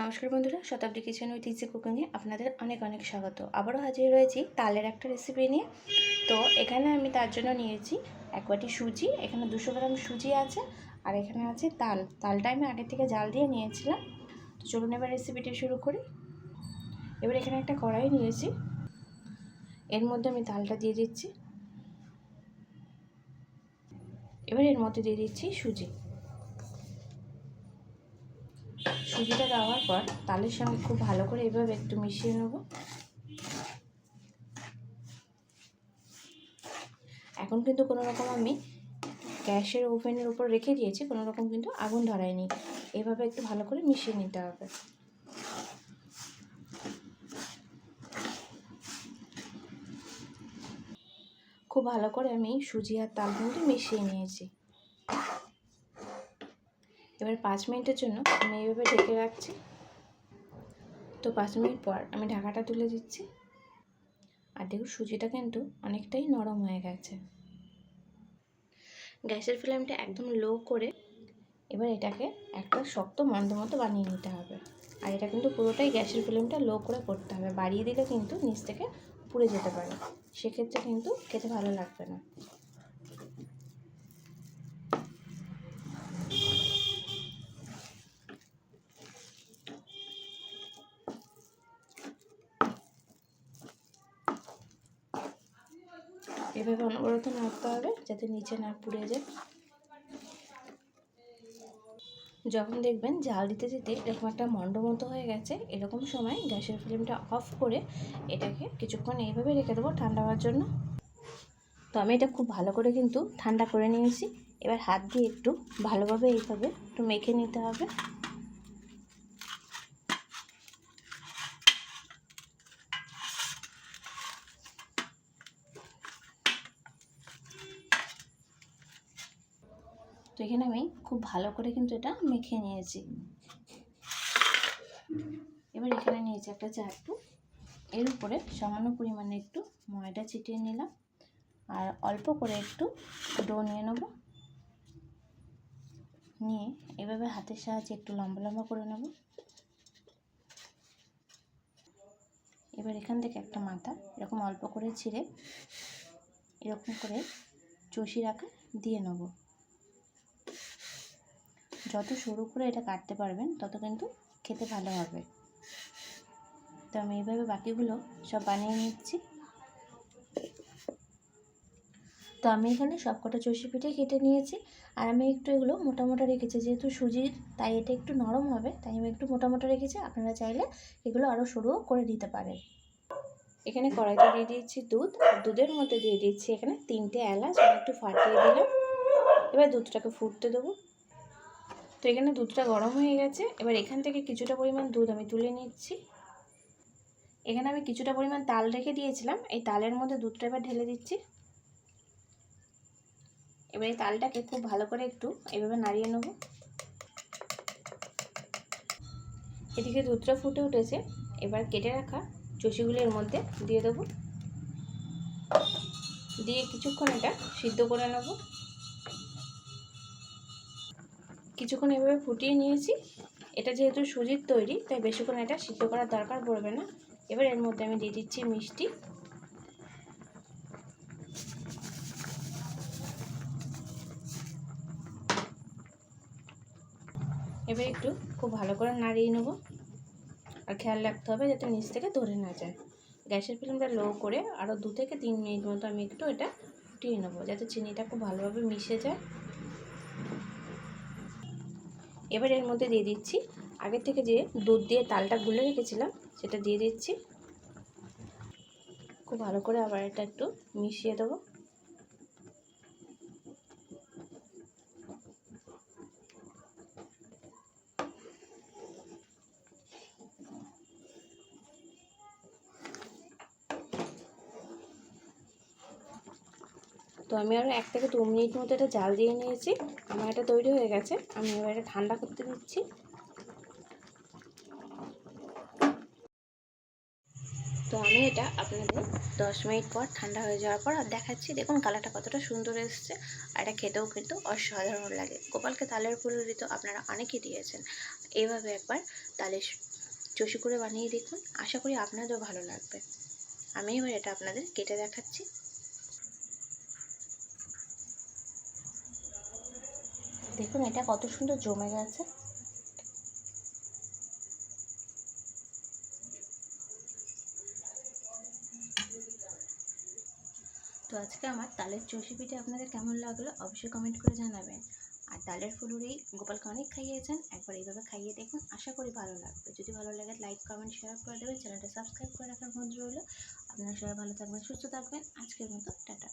নমস্কার বন্ধুরা, শতাব্দী kitchen with easy কুকিংয়ে আপনাদের অনেক অনেক স্বাগত। আবারও হাজির রয়েছি তালের একটা রেসিপি নিয়ে। তো এখানে আমি তার জন্য নিয়েছি এক বাটি সুজি, এখানে দুশো গ্রাম সুজি আছে আর এখানে আছে তাল। তালটা আমি আগে থেকে জাল দিয়ে নিয়েছিলাম। তো চলুন এবার রেসিপিটি শুরু করি। এবার এখানে একটা কড়াই নিয়েছি। এর মধ্যে আমি তালটা দিয়ে দিচ্ছি। এবার এর মধ্যে দিয়ে দিচ্ছি সুজি। সুজিটা দেওয়ার পর তালের সঙ্গে খুব ভালো করে এভাবে একটু মিশিয়ে নেব। এখন কিন্তু কোনো রকম আমি গ্যাসের ওভেনের উপর রেখে দিয়েছি, কোনো রকম কিন্তু আগুন ধরায়নি। এভাবে একটু ভালো করে মিশিয়ে নিতে হবে। খুব ভালো করে আমি সুজি আর তাল কিন্তু মিশিয়ে নিয়েছি। এবার পাঁচ মিনিটের জন্য আমি এইভাবে ঢেকে রাখছি। তো পাঁচ মিনিট পর আমি ঢাকাটা তুলে দিচ্ছি। আর দেখুন সুজিটা কিন্তু অনেকটাই নরম হয়ে গেছে। গ্যাসের ফ্লেমটা একদম লো করে এবার এটাকে একটা শক্ত মন্দ মতো বানিয়ে নিতে হবে। আর এটা কিন্তু পুরোটাই গ্যাসের ফ্লেমটা লো করে করতে হবে। বাড়িয়ে দিলে কিন্তু নিচ থেকে পুড়ে যেতে পারে। সেক্ষেত্রে কিন্তু খেতে ভালো লাগবে না। এভাবে অনবরত নাড়তে হবে যাতে নিচে না পুড়ে যায়। যখন দেখবেন জাল দিতে দিতে এরকম একটা মন্ড মতো হয়ে গেছে, এরকম সময় গ্যাসের ফ্লেমটা অফ করে এটাকে কিছুক্ষণ এইভাবে রেখে দেবো ঠান্ডা হওয়ার জন্য। তো আমি এটা খুব ভালো করে কিন্তু ঠান্ডা করে নিয়েছি। এবার হাত দিয়ে একটু ভালোভাবে এইভাবে একটু মেখে নিতে হবে। তো এখানে আমি খুব ভালো করে কিন্তু এটা মেখে নিয়েছি। এবার এখানে নিয়েছি একটা চাটু এর উপরে সামান্য পরিমাণে একটু ময়দা ছিটিয়ে নিলাম। আর অল্প করে একটু ডো নিয়ে নেব। নিয়ে এভাবে হাতের সাহায্যে একটু লম্বা লম্বা করে নেব। এবার এখান থেকে একটা মাথা এরকম অল্প করে ছিঁড়ে এরকম করে চষি রাখা দিয়ে নেব। যত সরু করে এটা কাটতে পারবেন, তত কিন্তু খেতে ভালো হবে। তো আমি এইভাবে বাকিগুলো সব বানিয়ে নিচ্ছি। তো আমি এখানে সব কটা চষি পিঠে কেটে নিয়েছি। আর আমি একটু এগুলো মোটা মোটা রেখেছি, যেহেতু সুজির, তাই এটা একটু নরম হবে, তাই আমি একটু মোটা মোটা রেখেছি। আপনারা চাইলে এগুলো আরও সরুও করে দিতে পারেন। এখানে কড়াইতে দিয়ে দিচ্ছি দুধ। দুধের মধ্যে দিয়ে দিচ্ছি এখানে তিনটে এলাচ একটু ফাটিয়ে দিলাম। এবার দুধটাকে ফুটতে দেবো। তো এখানে দুধটা গরম হয়ে গেছে। এবার এখান থেকে কিছুটা পরিমাণ দুধ আমি তুলে নিচ্ছি। এখানে আমি কিছুটা পরিমাণ তাল রেখে দিয়েছিলাম। এই তালের মধ্যে দুধটা এবার ঢেলে দিচ্ছি। এবার এই তালটাকে খুব ভালো করে একটু এভাবে নাড়িয়ে নেব। এদিকে দুধটা ফুটে উঠেছে। এবার কেটে রাখা চষিগুলির মধ্যে দিয়ে দেবো। দিয়ে কিছুক্ষণ এটা সিদ্ধ করে নেব। কিছুক্ষণ এভাবে ফুটিয়ে নিয়েছি। এটা যেহেতু সুজির তৈরি, তাই বেশিক্ষণ এটা সিদ্ধ করার দরকার পড়বে না। এবার এর মধ্যে আমি দিয়ে দিচ্ছি মিষ্টি। এবার একটু খুব ভালো করে নাড়িয়ে নেব। আর খেয়াল রাখতে হবে যাতে নিচ থেকে ধরে না যায়। গ্যাসের ফ্লেমটা লো করে আরও দু থেকে তিন মিনিট মতো আমি একটু এটা ফুটিয়ে নেব, যাতে চিনিটা খুব ভালোভাবে মিশে যায়। এবার এর মধ্যে দিয়ে দিচ্ছি। আগে থেকে যে দুধ দিয়ে তালটা গুলে রেখেছিলাম, সেটা দিয়ে দিচ্ছি। খুব ভালো করে আবার এটা একটু মিশিয়ে দেবো। তো আমি আরও এক থেকে দু মিনিট মতো এটা জাল দিয়ে নিয়েছি। আমার এটা তৈরি হয়ে গেছে। আমি এবার এটা ঠান্ডা করতে দিচ্ছি। তো আমি এটা আপনাদের দশ মিনিট পর ঠান্ডা হয়ে যাওয়ার পর আর দেখাচ্ছি, দেখুন কালারটা কতটা সুন্দর এসেছে। আর এটা খেতেও কিন্তু অসাধারণ লাগে। গোপালকে তালের ফুলুরি তো আপনারা অনেকেই দিয়েছেন। এইভাবে একবার তালের চষি করে বানিয়ে দেখুন। আশা করি আপনাদেরও ভালো লাগবে। আমি এবার এটা আপনাদের কেটে দেখাচ্ছি। দেখুন, এটা কত সুন্দর জমে গেছে। তো আজকে আমার তালের চষি আপনাদের কেমন লাগল অবশ্যই কমেন্ট করে জানাবেন। আর তালের ফুলুরি গোপালকে অনেক খাইয়েছেন, একবার এইভাবে খাইয়ে দেখুন, আশা করি ভালো লাগবে। যদি ভালো লাগে লাইক কমেন্ট শেয়ার করে দেবেন চ্যানেলটা সাবস্ক্রাইব করে রাখার অনুরোধ রইল। আপনারা সবাই ভালো থাকবেন, সুস্থ থাকবেন। আজকের মতো, টাটা।